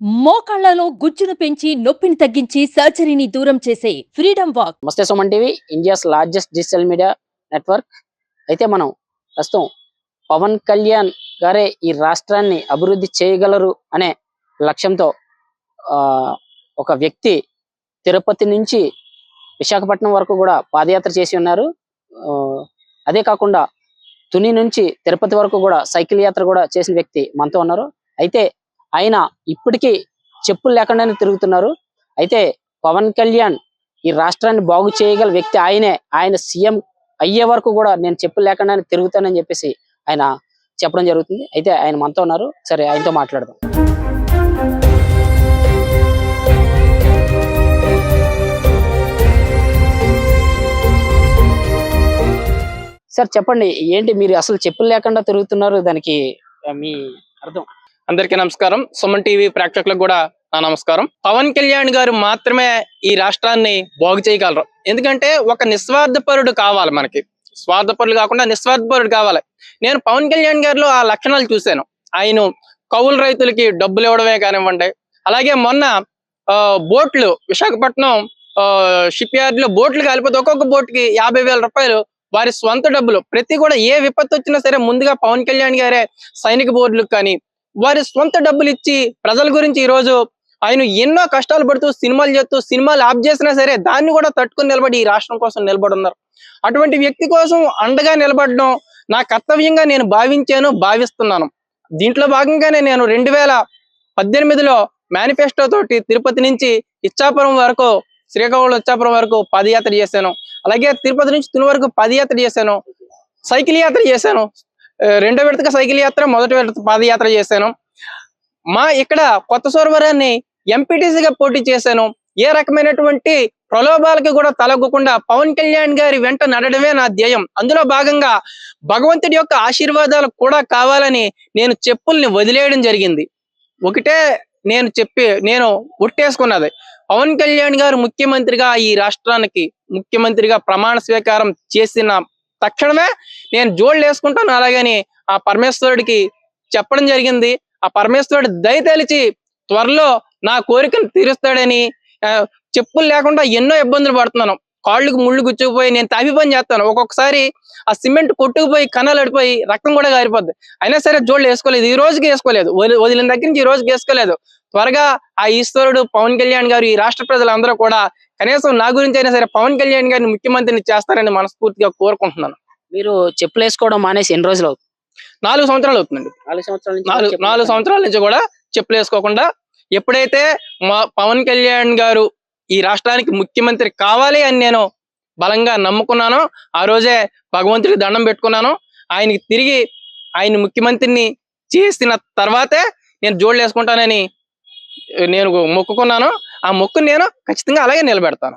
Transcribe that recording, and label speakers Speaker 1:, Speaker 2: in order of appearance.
Speaker 1: మోకాళ్ళలో గుజ్జును పెంచి నొప్పిని తగ్గించి సర్జరీని దూరం చేసే ఫ్రీడమ్ వాక్.
Speaker 2: నమస్తే Suman TV India's largest digital media network. అయితే మనం ప్రస్తుతం పవన్ కళ్యాణ్ గారే ఈ రాష్ట్రాన్ని అభివృద్ధి చేయగలరు అనే లక్ష్యంతో ఆ, ఒక వ్యక్తి తిరుపతి నుంచి విశాఖపట్నం వరకు కూడా పాదయాత్ర చేసి ఉన్నారు. ఆ, అదే కాకుండా తుని నుంచి తిరుపతి వరకు కూడా సైకిల్ యాత్ర కూడా చేసిన వ్యక్తి మనతో ఉన్నారు. అయితే ఆయన ఇప్పటికీ చెప్పులు లేకుండానే తిరుగుతున్నారు. అయితే పవన్ కళ్యాణ్ ఈ రాష్ట్రాన్ని బాగు చేయగల వ్యక్తి ఆయనే. ఆయన సీఎం అయ్యే వరకు కూడా నేను చెప్పులు లేకుండానే తిరుగుతానని చెప్పేసి ఆయన చెప్పడం జరుగుతుంది. అయితే ఆయన మనతో ఉన్నారు. సరే ఆయనతో మాట్లాడదాం. సార్ చెప్పండి. ఏంటి మీరు అసలు చెప్పులు లేకుండా తిరుగుతున్నారు? దానికి మీ అర్థం.
Speaker 3: అందరికీ నమస్కారం. సుమన్ టీవీ ప్రేక్షకులకు కూడా నా నమస్కారం. పవన్ కళ్యాణ్ గారు మాత్రమే ఈ రాష్ట్రాన్ని బాగు చేయగలరు. ఎందుకంటే ఒక నిస్వార్థపరుడు కావాలి మనకి. స్వార్థపరుడు కాకుండా నిస్వార్థపరుడు కావాలి. నేను పవన్ కళ్యాణ్ గారిలో ఆ లక్షణాలు చూశాను. ఆయన కౌలు రైతులకి డబ్బులు ఇవ్వడమే కానివ్వండి అలాగే మొన్న ఆ, బోట్లు విశాఖపట్నం షిప్ యార్డ్లో బోట్లు కాలిపోతే ఒక్కొక్క బోట్కి యాభై వేల రూపాయలు వారి స్వంత డబ్బులు. ప్రతి కూడా ఏ విపత్తు వచ్చినా సరే ముందుగా పవన్ కళ్యాణ్ గారే సైనిక బోర్డులకు కానీ వారి సొంత డబ్బులు ఇచ్చి ప్రజల గురించి ఈ రోజు ఆయన ఎన్నో కష్టాలు పడుతూ సినిమాలు చేస్తూ సినిమాలు ఆప్ చేసినా సరే దాన్ని కూడా తట్టుకుని నిలబడి ఈ రాష్ట్రం కోసం నిలబడి ఉన్నారు. అటువంటి వ్యక్తి కోసం అండగా నిలబడడం నా కర్తవ్యంగా నేను భావించాను భావిస్తున్నాను. దీంట్లో భాగంగానే నేను రెండు వేల పద్దెనిమిదిలో మేనిఫెస్టో తోటి తిరుపతి నుంచి ఇచ్చాపురం వరకు శ్రీకాకుళం ఇచ్చాపురం వరకు పాదయాత్ర చేశాను. అలాగే తిరుపతి నుంచి తుని వరకు పాదయాత్ర చేశాను. సైకిల్ యాత్ర చేశాను. రెండో విడతగా సైకిల్ యాత్ర మొదటి విడత పాదయాత్ర చేశాను. మా ఇక్కడ కొత్త సోరవరాన్ని ఎంపీటీసీగా పోటీ చేశాను. ఏ రకమైనటువంటి ప్రలోభాలకి కూడా తలగ్గకుండా పవన్ కళ్యాణ్ గారి వెంట నడడమే నా ధ్యేయం. అందులో భాగంగా భగవంతుడి యొక్క ఆశీర్వాదాలు కూడా కావాలని నేను చెప్పుల్ని వదిలేయడం జరిగింది. ఒకటే నేను చెప్పి నేను ఉట్టేసుకున్నది పవన్ కళ్యాణ్ గారు ముఖ్యమంత్రిగా ఈ రాష్ట్రానికి ముఖ్యమంత్రిగా ప్రమాణ స్వీకారం చేసిన తక్షణమే నేను జోళ్ళు వేసుకుంటాను. అలాగని ఆ పరమేశ్వరుడికి చెప్పడం జరిగింది. ఆ పరమేశ్వరుడు దయ తెలిచి త్వరలో నా కోరికను తీరుస్తాడని ఆ, చెప్పులు లేకుండా ఎన్నో ఇబ్బందులు పడుతున్నాను. కాళ్ళకు ముళ్ళు గుచ్చుకుపోయి నేను తాపి పని చేస్తాను. ఒక్కొక్కసారి ఆ సిమెంట్ కొట్టుకుపోయి కన్నాలు అడిపోయి రక్తం కూడా కారిపోద్ది అయినా సరే జోళ్ళు వేసుకోలేదు. ఈ రోజుకి వేసుకోలేదు. వదిలి- వదిలిన దగ్గర నుంచి ఈ రోజుకి వేసుకోలేదు. త్వరగా ఆ ఈశ్వరుడు పవన్ కళ్యాణ్ గారు ఈ రాష్ట్ర ప్రజలందరూ కూడా కనీసం నా గురించి అయినా సరే పవన్ కళ్యాణ్ గారిని ముఖ్యమంత్రిని చేస్తారని మనస్ఫూర్తిగా కోరుకుంటున్నాను.
Speaker 2: మీరు చెప్పులు వేసుకోవడం మానేసి ఎన్ని రోజులు అవుతుంది?
Speaker 3: నాలుగు సంవత్సరాలు అవుతుందండి.
Speaker 2: నాలుగు సంవత్సరాల నుంచి
Speaker 3: నాలుగు సంవత్సరాల నుంచి కూడా చెప్పులు వేసుకోకుండా ఎప్పుడైతే మా పవన్ కళ్యాణ్ గారు ఈ రాష్ట్రానికి ముఖ్యమంత్రి కావాలి అని నేను బలంగా నమ్ముకున్నాను. ఆ రోజే భగవంతుడి దండం పెట్టుకున్నాను. ఆయనకి తిరిగి ఆయన ముఖ్యమంత్రిని చేసిన తర్వాతే నేను జోళ్ళు వేసుకుంటానని నేను మొక్కుకున్నాను. ఆ మొక్కుని నేను ఖచ్చితంగా అలాగే నిలబెడతాను.